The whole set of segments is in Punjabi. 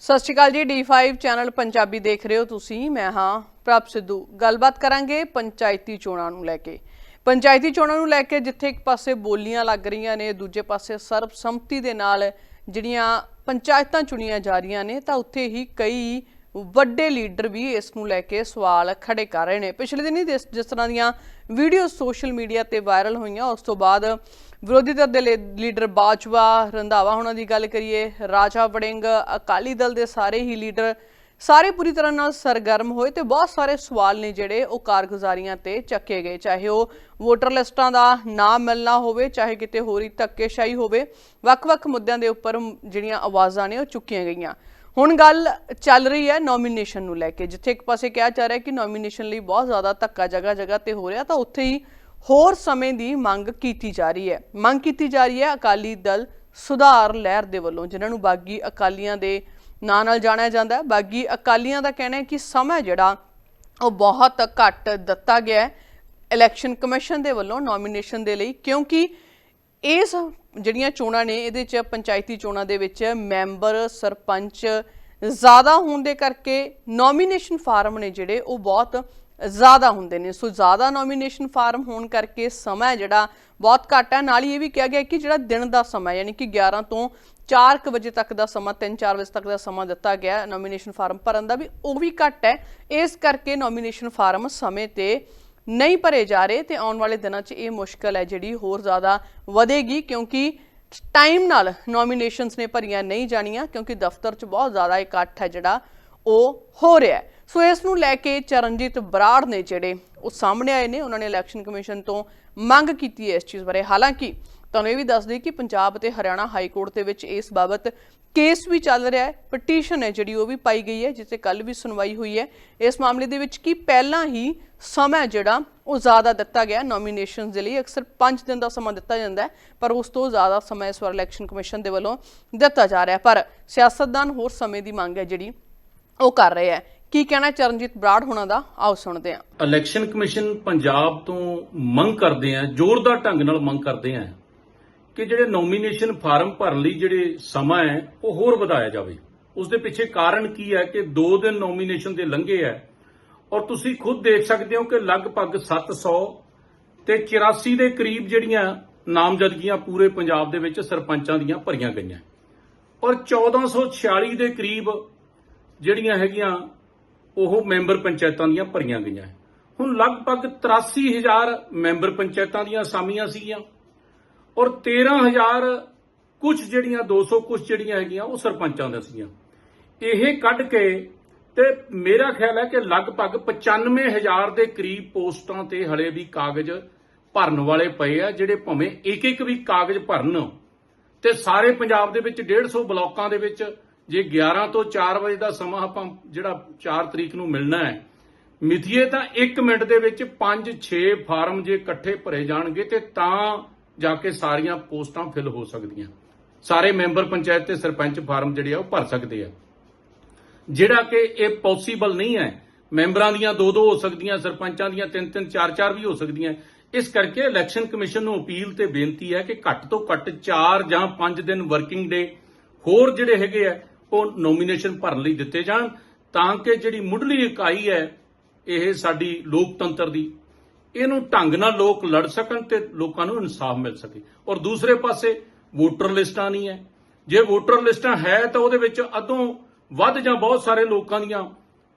ਸਤਿ ਸ਼੍ਰੀ ਅਕਾਲ ਜੀ D5 ਚੈਨਲ ਪੰਜਾਬੀ ਦੇਖ ਰਹੇ ਹੋ ਤੁਸੀਂ। ਮੈਂ ਹਾਂ ਪ੍ਰਭ ਸਿੱਧੂ। ਗੱਲਬਾਤ ਕਰਾਂਗੇ ਪੰਚਾਇਤੀ ਚੋਣਾਂ ਨੂੰ ਲੈ ਕੇ। ਪੰਚਾਇਤੀ ਚੋਣਾਂ ਨੂੰ ਲੈ ਕੇ ਜਿੱਥੇ ਇੱਕ ਪਾਸੇ ਬੋਲੀਆਂ ਲੱਗ ਰਹੀਆਂ ਨੇ, ਦੂਜੇ ਪਾਸੇ ਸਰਬਸੰਮਤੀ ਦੇ ਨਾਲ ਜਿਹੜੀਆਂ ਪੰਚਾਇਤਾਂ ਚੁਣੀਆਂ ਜਾ ਰਹੀਆਂ ਨੇ, ਤਾਂ ਉੱਥੇ ਹੀ ਕਈ ਵੱਡੇ ਲੀਡਰ ਵੀ ਇਸ ਨੂੰ ਲੈ ਕੇ ਸਵਾਲ ਖੜੇ ਕਰ ਰਹੇ ਨੇ। ਪਿਛਲੇ ਦਿਨੀ ਜਿਸ ਜਿਸ ਤਰ੍ਹਾਂ ਦੀਆਂ ਵੀਡੀਓ ਸੋਸ਼ਲ ਮੀਡੀਆ ਤੇ ਵਾਇਰਲ ਹੋਈਆਂ, ਉਸ ਤੋਂ ਬਾਅਦ ਵਿਰੋਧੀ ਧਿਰ ਦੇ ਲੀ- ਲੀਡਰ ਬਾਜਵਾ, ਰੰਧਾਵਾ ਉਹਨਾਂ ਦੀ ਗੱਲ ਕਰੀਏ, ਰਾਜਾ ਵੜਿੰਗ, ਅਕਾਲੀ ਦਲ ਦੇ ਸਾਰੇ ਹੀ ਲੀਡਰ ਸਾਰੇ ਪੂਰੀ ਤਰ੍ਹਾਂ ਨਾਲ ਸਰਗਰਮ ਹੋਏ ਤੇ ਬਹੁਤ ਸਾਰੇ ਸਵਾਲ ਨੇ ਜਿਹੜੇ ਉਹ ਕਾਰਗੁਜ਼ਾਰੀਆਂ ਤੇ ਚੱਕੇ ਗਏ। ਚਾਹੇ ਉਹ ਵੋਟਰ ਲਿਸਟਾਂ ਦਾ ਨਾਮ ਮਿਲਣਾ ਹੋਵੇ, ਚਾਹੇ ਕਿਤੇ ਹੋਰੀ ਧੱਕੇਸ਼ਾਹੀ ਹੋਵੇ, ਵੱਖ-ਵੱਖ ਮੁੱਦਿਆਂ ਦੇ ਉੱਪਰ ਜਿਹੜੀਆਂ ਆਵਾਜ਼ਾਂ ਨੇ ਉਹ ਚੁੱਕੀਆਂ ਗਈਆਂ। ਹੁਣ ਗੱਲ ਚੱਲ ਰਹੀ ਹੈ ਨੋਮੀਨੇਸ਼ਨ ਨੂੰ ਲੈ ਕੇ, ਜਿੱਥੇ ਇੱਕ ਪਾਸੇ ਕਿਹਾ ਜਾ ਰਿਹਾ ਕਿ ਨੋਮੀਨੇਸ਼ਨ ਲਈ ਬਹੁਤ ਜ਼ਿਆਦਾ ਧੱਕਾ ਜਗ੍ਹਾ ਜਗ੍ਹਾ ਤੇ ਹੋ ਰਿਹਾ, ਤਾਂ ਉੱਥੇ ਹੀ ਹੋਰ ਸਮੇਂ ਦੀ ਮੰਗ ਕੀਤੀ ਜਾ ਰਹੀ ਹੈ। ਮੰਗ ਕੀਤੀ ਜਾ ਰਹੀ ਹੈ ਅਕਾਲੀ ਦਲ ਸੁਧਾਰ ਲਹਿਰ ਦੇ ਵੱਲੋਂ, ਜਿਨ੍ਹਾਂ ਨੂੰ ਬਾਗੀ ਅਕਾਲੀਆਂ ਦੇ ਨਾਂ ਨਾਲ ਜਾਣਿਆ ਜਾਂਦਾ ਹੈ। ਬਾਗੀ ਅਕਾਲੀਆਂ ਦਾ ਕਹਿਣਾ ਹੈ ਕਿ ਸਮਾਂ ਜਿਹੜਾ, ਉਹ ਬਹੁਤ ਘੱਟ ਦਿੱਤਾ ਗਿਆ ਹੈ। ਇਲੈਕਸ਼ਨ ਕਮਿਸ਼ਨ ਦੇ ਵੱਲੋਂ ਨੋਮੀਨੇਸ਼ਨ ਦੇ ਲਈ, ਕਿਉਂਕਿ ਇਸ ਜਿਹੜੀਆਂ ਚੋਣਾਂ ਨੇ, ਇਹਦੇ ਚ ਪੰਚਾਇਤੀ ਚੋਣਾਂ ਦੇ ਵਿੱਚ ਮੈਂਬਰ, ਸਰਪੰਚ ਜ਼ਿਆਦਾ ਹੋਣ ਦੇ ਕਰਕੇ ਨੋਮੀਨੇਸ਼ਨ ਫਾਰਮ ਨੇ ਜਿਹੜੇ, ਉਹ ਬਹੁਤ ਜ਼ਿਆਦਾ ਹੁੰਦੇ ਨੇ। ਸੋ ਜ਼ਿਆਦਾ ਨੋਮੀਨੇਸ਼ਨ ਫਾਰਮ ਹੋਣ ਕਰਕੇ ਸਮਾਂ ਜਿਹੜਾ ਬਹੁਤ ਘੱਟ ਹੈ। ਨਾਲ ਹੀ ਇਹ ਵੀ ਕਿਹਾ ਗਿਆ ਕਿ ਜਿਹੜਾ ਦਿਨ ਦਾ ਸਮਾਂ, ਯਾਨੀ ਕਿ 11 ਤੋਂ 4 ਵਜੇ ਤੱਕ ਦਾ ਸਮਾਂ 3-4 ਵਜੇ ਤੱਕ ਦਾ ਸਮਾਂ ਦਿੱਤਾ ਗਿਆ ਨੋਮੀਨੇਸ਼ਨ ਫਾਰਮ ਭਰਨ ਦਾ ਵੀ, ਉਹ ਵੀ ਘੱਟ ਹੈ। ਇਸ ਕਰਕੇ ਨੋਮੀਨੇਸ਼ਨ ਫਾਰਮ ਸਮੇਂ ਤੇ ਨਹੀਂ ਭਰੇ ਜਾ ਰਹੇ ਤੇ ਆਉਣ ਵਾਲੇ ਦਿਨਾਂ 'ਚ ਇਹ ਮੁਸ਼ਕਲ ਹੈ ਜਿਹੜੀ ਹੋਰ ਜ਼ਿਆਦਾ ਵਧੇਗੀ ਕਿਉਂਕਿ ਟਾਈਮ ਨਾਲ ਨੋਮੀਨੇਸ਼ਨਸ ਨੇ ਭਰੀਆਂ ਨਹੀਂ ਜਾਣੀਆਂ ਕਿਉਂਕਿ ਦਫ਼ਤਰ 'ਚ ਬਹੁਤ ਜ਼ਿਆਦਾ ਇਕੱਠ ਹੈ ਜਿਹੜਾ ਉਹ ਹੋ ਰਿਹਾ ਸੋ ਇਸ ਨੂੰ ਲੈ ਕੇ ਚਰਨਜੀਤ ਬਰਾੜ ਨੇ ਜਿਹੜੇ ਉਹ ਸਾਹਮਣੇ ਆਏ ਨੇ, ਉਹਨਾਂ ਨੇ ਇਲੈਕਸ਼ਨ ਕਮਿਸ਼ਨ ਤੋਂ ਮੰਗ ਕੀਤੀ ਹੈ ਇਸ ਚੀਜ਼ ਬਾਰੇ। ਹਾਲਾਂਕਿ ਤੁਹਾਨੂੰ ਇਹ ਵੀ ਦੱਸ ਦਈਏ ਕਿ ਪੰਜਾਬ ਅਤੇ ਹਰਿਆਣਾ ਹਾਈ ਕੋਰਟ ਦੇ ਵਿੱਚ ਇਸ ਬਾਬਤ ਕੇਸ ਵੀ ਚੱਲ ਰਿਹਾ ਹੈ ਪਟੀਸ਼ਨ ਹੈ ਜਿਹੜੀ ਉਹ ਵੀ ਪਾਈ ਗਈ ਹੈ, ਜਿਸ ਤੇ ਕੱਲ ਵੀ ਸੁਣਵਾਈ ਹੋਈ ਹੈ। ਇਸ ਮਾਮਲੇ ਦੇ ਵਿੱਚ ਕੀ ਪਹਿਲਾਂ ਹੀ ਸਮਾਂ ਜਿਹੜਾ, ਉਹ ਜ਼ਿਆਦਾ ਦਿੱਤਾ ਗਿਆ। ਨੋਮੀਨੇਸ਼ਨਸ ਦੇ ਲਈ ਅਕਸਰ 5 ਦਿਨ ਦਾ ਸਮਾਂ ਦਿੱਤਾ ਜਾਂਦਾ ਹੈ, ਪਰ ਉਸ ਤੋਂ ਜ਼ਿਆਦਾ ਸਮਾਂ ਇਸ ਵਾਰ ਇਲੈਕਸ਼ਨ ਕਮਿਸ਼ਨ ਦੇ ਵੱਲੋਂ ਦਿੱਤਾ ਜਾ ਰਿਹਾ ਪਰ ਸਿਆਸਤਦਾਨ ਹੋਰ ਸਮੇਂ ਦੀ ਮੰਗ ਹੈ ਜਿਹੜੀ, ਉਹ ਕਰ ਰਹੇ ਹੈ। ਕੀ ਕਹਿਣਾ ਚਰਨਜੀਤ ਬਰਾੜ ਹੋਣਾ ਦਾ? ਆਓ ਸੁਣਦੇ ਹਾਂ। ਇਲੈਕਸ਼ਨ ਕਮਿਸ਼ਨ ਪੰਜਾਬ ਤੋਂ ਮੰਗ ਕਰਦੇ ਆ, ਜ਼ੋਰਦਾਰ ਢੰਗ ਨਾਲ ਮੰਗ ਕਰਦੇ ਆ ਕਿ ਜਿਹੜੇ ਨੋਮੀਨੇਸ਼ਨ ਫਾਰਮ ਭਰਨ ਲਈ ਜਿਹੜੇ ਸਮਾਂ ਹੈ, ਉਹ ਹੋਰ ਵਧਾਇਆ ਜਾਵੇ। ਉਸ ਦੇ ਪਿੱਛੇ ਕਾਰਨ ਕੀ ਹੈ ਕਿ 2 ਦਿਨ ਨੋਮੀਨੇਸ਼ਨ ਦੇ ਲੰਘੇ ਹੈ ਔਰ ਤੁਸੀਂ ਖੁਦ ਦੇਖ ਸਕਦੇ ਹੋ ਕਿ ਲਗਭਗ 700 ਤੇ 84 ਦੇ ਕਰੀਬ ਜਿਹੜੀਆਂ ਨਾਮਜ਼ਦਗੀਆਂ ਪੂਰੇ ਪੰਜਾਬ ਦੇ ਵਿੱਚ ਸਰਪੰਚਾਂ ਦੀਆਂ ਭਰੀਆਂ ਗਈਆਂ। ਔਰ 1446 ਦੇ ਕਰੀਬ ਜਿਹੜੀਆਂ ਹੈਗੀਆਂ ਉਹ ਮੈਂਬਰ ਪੰਚਾਇਤਾਂ ਦੀਆਂ ਭਰੀਆਂ ਗਈਆਂ। ਹੁਣ ਲਗਭਗ 83000 ਮੈਂਬਰ ਪੰਚਾਇਤਾਂ ਦੀਆਂ ਅਸਾਮੀਆਂ ਸੀਗੀਆਂ ਔਰ 13000 ਕੁਝ ਜਿਹੜੀਆਂ 200 ਕੁਝ ਜਿਹੜੀਆਂ ਹੈਗੀਆਂ, ਉਹ ਸਰਪੰਚਾਂ ਦੀਆਂ ਸੀਗੀਆਂ। ਇਹ ਕੱਢ ਕੇ ਤੇ ਮੇਰਾ ਖਿਆਲ ਹੈ ਕਿ ਲਗਭਗ 95000 ਦੇ ਕਰੀਬ ਪੋਸਟਾਂ ਤੇ ਹਲੇ ਵੀ ਕਾਗਜ਼ ਭਰਨ ਵਾਲੇ ਪਏ ਆ, ਜਿਹੜੇ ਭਾਵੇਂ ਇੱਕ ਇੱਕ ਵੀ ਕਾਗਜ਼ ਭਰਨ ਤੇ ਸਾਰੇ ਪੰਜਾਬ ਦੇ ਵਿੱਚ 150 ਬਲਾਕਾਂ ਦੇ ਵਿੱਚ ਜੇ 11 ਤੋਂ 4 ਵਜੇ ਦਾ ਸਮਾਂ ਆਪਾਂ ਜਿਹੜਾ 4 ਤਰੀਕ ਨੂੰ ਮਿਲਣਾ ਹੈ, ਮਿਥੀਏ ਤਾਂ 1 ਮਿੰਟ ਦੇ ਵਿੱਚ 5-6 ਫਾਰਮ ਜੇ ਇਕੱਠੇ ਭਰੇ ਜਾਣਗੇ ਤੇ ਤਾਂ ਜਾ ਕੇ ਸਾਰੀਆਂ ਪੋਸਟਾਂ ਫਿਲ ਹੋ ਸਕਦੀਆਂ। ਸਾਰੇ ਮੈਂਬਰ ਪੰਚਾਇਤ ਤੇ ਸਰਪੰਚ ਫਾਰਮ ਜਿਹੜੇ ਆ ਉਹ ਭਰ ਸਕਦੇ ਆ। ਜਿਹੜਾ ਕਿ ਇਹ ਪੋਸੀਬਲ ਨਹੀਂ ਹੈ, ਮੈਂਬਰਾਂ ਦੀਆਂ ਦੋ ਦੋ ਹੋ ਸਕਦੀਆਂ, ਸਰਪੰਚਾਂ ਦੀਆਂ ਤਿੰਨ ਤਿੰਨ, ਚਾਰ ਚਾਰ ਵੀ ਹੋ ਸਕਦੀਆਂ। ਇਸ ਕਰਕੇ ਇਲੈਕਸ਼ਨ ਕਮਿਸ਼ਨ ਨੂੰ ਅਪੀਲ ਤੇ ਬੇਨਤੀ ਹੈ ਕਿ ਘੱਟ ਤੋਂ ਘੱਟ 4 ਜਾਂ 5 ਦਿਨ ਵਰਕਿੰਗ ਡੇ ਹੋਰ ਜਿਹੜੇ ਹੈਗੇ ਆ ਉਹ ਨੋਮੀਨੇਸ਼ਨ ਭਰਨ ਲਈ ਦਿੱਤੇ ਜਾਣ, ਤਾਂ ਕਿ ਜਿਹੜੀ ਮੁੱਢਲੀ ਇਕਾਈ ਹੈ, ਇਹ ਸਾਡੀ ਲੋਕਤੰਤਰ ਦੀ, ਇਹਨੂੰ ਢੰਗ ਨਾਲ ਲੋਕ ਲੜ ਸਕਣ ਤੇ ਲੋਕਾਂ ਨੂੰ ਇਨਸਾਫ ਮਿਲ ਸਕੇ। ਔਰ ਦੂਸਰੇ ਪਾਸੇ ਵੋਟਰ ਲਿਸਟਾਂ ਨਹੀਂ ਹੈ। ਜੇ ਵੋਟਰ ਲਿਸਟਾਂ ਹੈ ਤਾਂ ਉਹਦੇ ਵਿੱਚ ਅਦੋਂ ਵੱਧ ਜਾਂ ਬਹੁਤ ਸਾਰੇ ਲੋਕਾਂ ਦੀਆਂ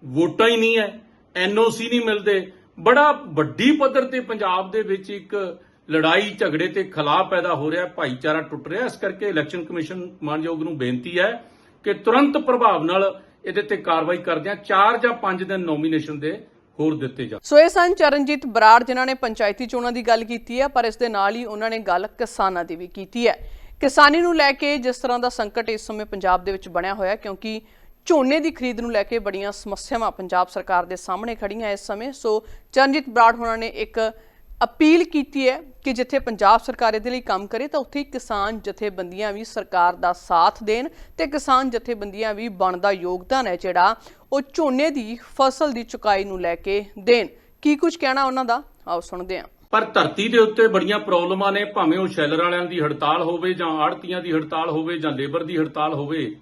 ਵੋਟਾਂ ਹੀ ਨਹੀਂ ਹੈ। ਐਨਓਸੀ ਨਹੀਂ ਮਿਲਦੇ। ਬੜਾ ਵੱਡੀ ਪੱਧਰ ਤੇ ਪੰਜਾਬ ਦੇ ਵਿੱਚ ਇੱਕ ਲੜਾਈ ਝਗੜੇ ਤੇ ਖਲਾਅ ਪੈਦਾ ਹੋ ਰਿਹਾ, ਭਾਈਚਾਰਾ ਟੁੱਟ ਰਿਹਾ। ਇਸ ਕਰਕੇ ਇਲੈਕਸ਼ਨ ਕਮਿਸ਼ਨ ਮਾਨਯੋਗ ਨੂੰ ਬੇਨਤੀ ਹੈ ਕਿ ਤੁਰੰਤ ਪ੍ਰਭਾਵ ਨਾਲ ਇਹਦੇ ਤੇ ਕਾਰਵਾਈ ਕਰਦਿਆਂ 4 ਜਾਂ 5 ਦਿਨ ਨੋਮੀਨੇਸ਼ਨ ਦੇ ਹੋਰ ਦਿੱਤੇ ਜਾਣ ਸੋ ਇਹ ਸਨ ਚਰਨਜੀਤ ਬਰਾੜ, ਜਿਨ੍ਹਾਂ ਨੇ ਪੰਚਾਇਤੀ ਚੋਣਾਂ ਦੀ ਗੱਲ ਕੀਤੀ ਹੈ, ਪਰ ਇਸ ਦੇ ਨਾਲ ਹੀ ਉਹਨਾਂ ਨੇ ਗੱਲ ਕਿਸਾਨਾਂ ਦੀ ਵੀ ਕੀਤੀ ਹੈ। ਕਿਸਾਨੀ ਨੂੰ ਲੈ ਕੇ ਜਿਸ ਤਰ੍ਹਾਂ ਦਾ ਸੰਕਟ ਇਸ ਸਮੇਂ ਪੰਜਾਬ ਦੇ ਵਿੱਚ ਬਣਿਆ ਹੋਇਆ ਕਿਉਂਕਿ ਝੋਨੇ ਦੀ ਖਰੀਦ ਨੂੰ ਲੈ ਕੇ ਬੜੀਆਂ ਸਮੱਸਿਆਵਾਂ ਪੰਜਾਬ ਸਰਕਾਰ ਦੇ ਸਾਹਮਣੇ ਖੜੀਆਂ ਇਸ ਸਮੇਂ। ਸੋ ਚਰਨਜੀਤ ਬਰਾੜ ਹੋਣਾ ਨੇ ਇੱਕ ਅਪੀਲ ਕੀਤੀ ਹੈ ਕਿ ਜਿੱਥੇ ਪੰਜਾਬ ਸਰਕਾਰ ਇਹਦੇ ਲਈ ਕੰਮ ਕਰੇ ਤਾਂ ਉੱਥੇ ਹੀ ਕਿਸਾਨ ਜਥੇਬੰਦੀਆਂ ਵੀ ਸਰਕਾਰ ਦਾ ਸਾਥ ਦੇਣ ਤੇ ਕਿਸਾਨ ਜਥੇਬੰਦੀਆਂ ਵੀ ਬਣਦਾ ਯੋਗਦਾਨ ਹੈ ਜਿਹੜਾ ਉਹ ਝੋਨੇ ਦੀ ਫਸਲ ਦੀ ਚੁਕਾਈ ਨੂੰ ਲੈ ਕੇ ਦੇਣ। ਕੀ ਕੁਝ ਕਹਿਣਾ ਉਹਨਾਂ ਦਾ? ਆਓ ਸੁਣਦੇ ਹਾਂ। ਪਰ ਧਰਤੀ ਦੇ ਉੱਤੇ ਬੜੀਆਂ ਪ੍ਰੋਬਲਮਾਂ ਨੇ, ਭਾਵੇਂ ਉਹ ਸ਼ੈਲਰ ਵਾਲਿਆਂ ਦੀ ਹੜਤਾਲ ਹੋਵੇ ਜਾਂ ਆੜਤੀਆਂ ਦੀ ਹੜਤਾਲ ਹੋਵੇ ਜਾਂ ਲੇਬਰ ਦੀ ਹੜਤਾਲ ਹੋਵੇ।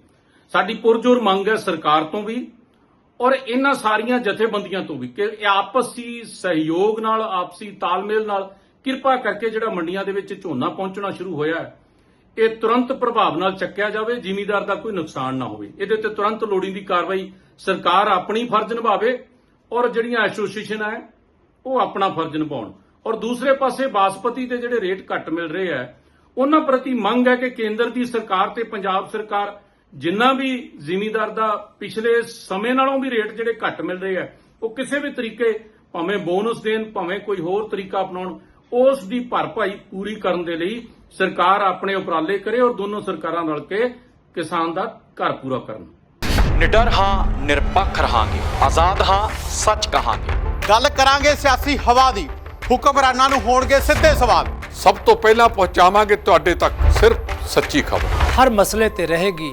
ਸਾਡੀ ਪੁਰਜੋਰ ਮੰਗ ਹੈ ਸਰਕਾਰ ਤੋਂ ਵੀ ਔਰ ਇਹਨਾਂ ਸਾਰੀਆਂ ਜਥੇਬੰਦੀਆਂ ਤੋਂ ਵੀ ਕਿ ਇਹ ਆਪਸੀ ਸਹਿਯੋਗ ਨਾਲ, ਆਪਸੀ ਤਾਲਮੇਲ ਨਾਲ ਕਿਰਪਾ ਕਰਕੇ ਜਿਹੜਾ ਮੰਡੀਆਂ ਦੇ ਵਿੱਚ ਝੋਨਾ ਪਹੁੰਚਣਾ ਸ਼ੁਰੂ ਹੋਇਆ ਹੈ, ਇਹ ਤੁਰੰਤ ਪ੍ਰਭਾਵ ਨਾਲ ਚੱਕਿਆ ਜਾਵੇ, ਜ਼ਿਮੀਦਾਰ ਦਾ ਕੋਈ ਨੁਕਸਾਨ ਨਾ ਹੋਵੇ। ਇਹਦੇ ਤੇ ਤੁਰੰਤ ਲੋੜੀਂਦੀ ਕਾਰਵਾਈ ਸਰਕਾਰ ਆਪਣੀ ਫਰਜ਼ ਨਿਭਾਵੇ ਔਰ ਜਿਹੜੀਆਂ ਐਸੋਸੀਏਸ਼ਨ ਹੈ, ਉਹ ਆਪਣਾ ਫਰਜ਼ ਨਿਭਾਉਣ। ਔਰ ਦੂਸਰੇ ਪਾਸੇ ਬਾਸਪਤੀ ਦੇ ਜਿਹੜੇ ਰੇਟ ਘੱਟ ਮਿਲ ਰਹੇ ਆ ਉਹਨਾਂ ਪ੍ਰਤੀ ਮੰਗ ਹੈ ਕਿ ਕੇਂਦਰ ਦੀ ਸਰਕਾਰ ਤੇ ਪੰਜਾਬ ਸਰਕਾਰ ਜਿੰਨਾ ਵੀ ਜ਼ਿਮੀਦਾਰ ਦਾ ਪਿਛਲੇ ਸਮੇਂ ਨਾਲੋਂ ਵੀ ਰੇਟ ਜਿਹੜੇ ਘੱਟ ਮਿਲ ਰਹੇ ਆ ਉਹ ਕਿਸੇ ਵੀ ਤਰੀਕੇ ਭਾਵੇਂ ਬੋਨਸ ਦੇਣ ਭਾਵੇਂ ਕੋਈ ਹੋਰ ਤਰੀਕਾ ਅਪਣਾਉਣ ਉਸ ਦੀ ਭਰਪਾਈ ਪੂਰੀ ਕਰਨ ਦੇ ਲਈ ਸਰਕਾਰ ਆਪਣੇ ਉਪਰਾਲੇ ਕਰੇ ਔਰ ਦੋਨੋਂ ਸਰਕਾਰਾਂ ਰਲ ਕੇ ਕਿਸਾਨ ਦਾ ਘਰ ਪੂਰਾ ਕਰਨ। ਨਿਡਰ ਹਾਂ ਨਿਰਪੱਖ ਰਹਾਂਗੇ। ਆਜ਼ਾਦ ਹਾਂ ਸੱਚ ਕਹਾਂਗੇ। ਗੱਲ ਕਰਾਂਗੇ ਸਿਆਸੀ ਹਵਾ ਦੀ। ਹੁਕਮਰਾਨਾਂ ਨੂੰ ਹੋਣਗੇ ਸਿੱਧੇ ਸਵਾਲ। ਸਭ ਤੋਂ ਪਹਿਲਾਂ ਪਹੁੰਚਾਵਾਂਗੇ ਤੁਹਾਡੇ ਤੱਕ ਸਿਰਫ ਸੱਚੀ ਖਬਰ। ਹਰ ਮਸਲੇ ਤੇ ਰਹੇਗੀ